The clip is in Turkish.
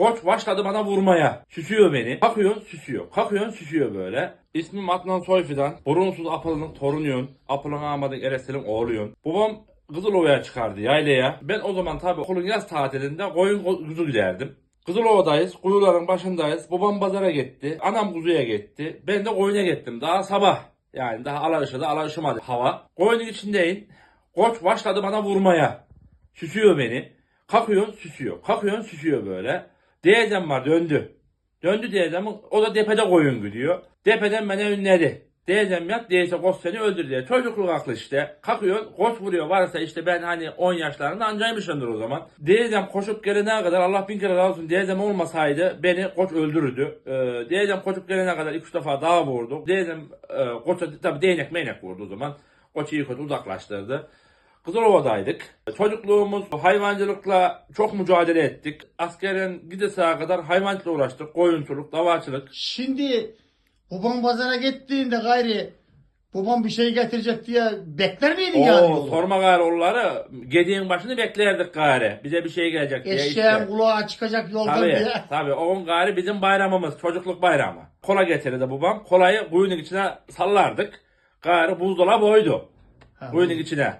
Koç başladı bana vurmaya. Süsüyor beni. Kalkıyor süsüyor. Kalkıyor süsüyor böyle. İsmim Adnan Soyfidan. Burunsuz Apılı'nın torunuyum. Apıl'ın Ahmet'in Eres'in oğluyum. Babam Kızılova'ya çıkardı yaylaya. Ben o zaman tabii okulun yaz tatilinde koyun kuzu giderdim. Kızılova'dayız, kuyuların başındayız. Babam pazara gitti, anam kuzuya gitti. Ben de koyuna gittim. Daha sabah. Yani daha alaşıda alaşımadı hava. Koyunun içindeyim. Koç başladı bana vurmaya. Süsüyor beni. Kalkıyor süsüyor. Kalkıyor süsüyor böyle. Diyeceğim var döndü. Döndü diyeceğim. O da depede koyun gidiyor. Depeden beni önledi. Diyeceğim yat diyece koç seni öldür diye. Çocukluk aklı işte. Kalkıyor koç vuruyor. Varsa işte ben hani 10 yaşlarında ancaymışımdır o zaman. Diyeceğim koşup gelene kadar Allah bin kere razı olsun. Diyeceğim olmasaydı beni koç öldürürdü. Ee, koşup gelene kadar 2-3 defa daha vurdu. Diyeceğim e, koça tabi değnek meynek vurdu o zaman. Koçu kötü uzaklaştırdı. Kızılova'daydık. Çocukluğumuz hayvancılıkla çok mücadele ettik. Askerin gideseye kadar hayvancılıkla uğraştık. Koyunculuk, davacılık. Şimdi babam pazara gittiğinde gayri babam bir şey getirecek diye bekler miydin yani? Oo, yolda? sorma gayrı onları. Gediğin başını beklerdik gari. Bize bir şey gelecek diye Eşeğin işte. kulağı çıkacak yoldan Tabii, diye. tabii. O gari bizim bayramımız. Çocukluk bayramı. Kola getirirdi babam. Kolayı kuyunun içine sallardık. Gari buzdolabı oydu. Ha, Kuyunun içine.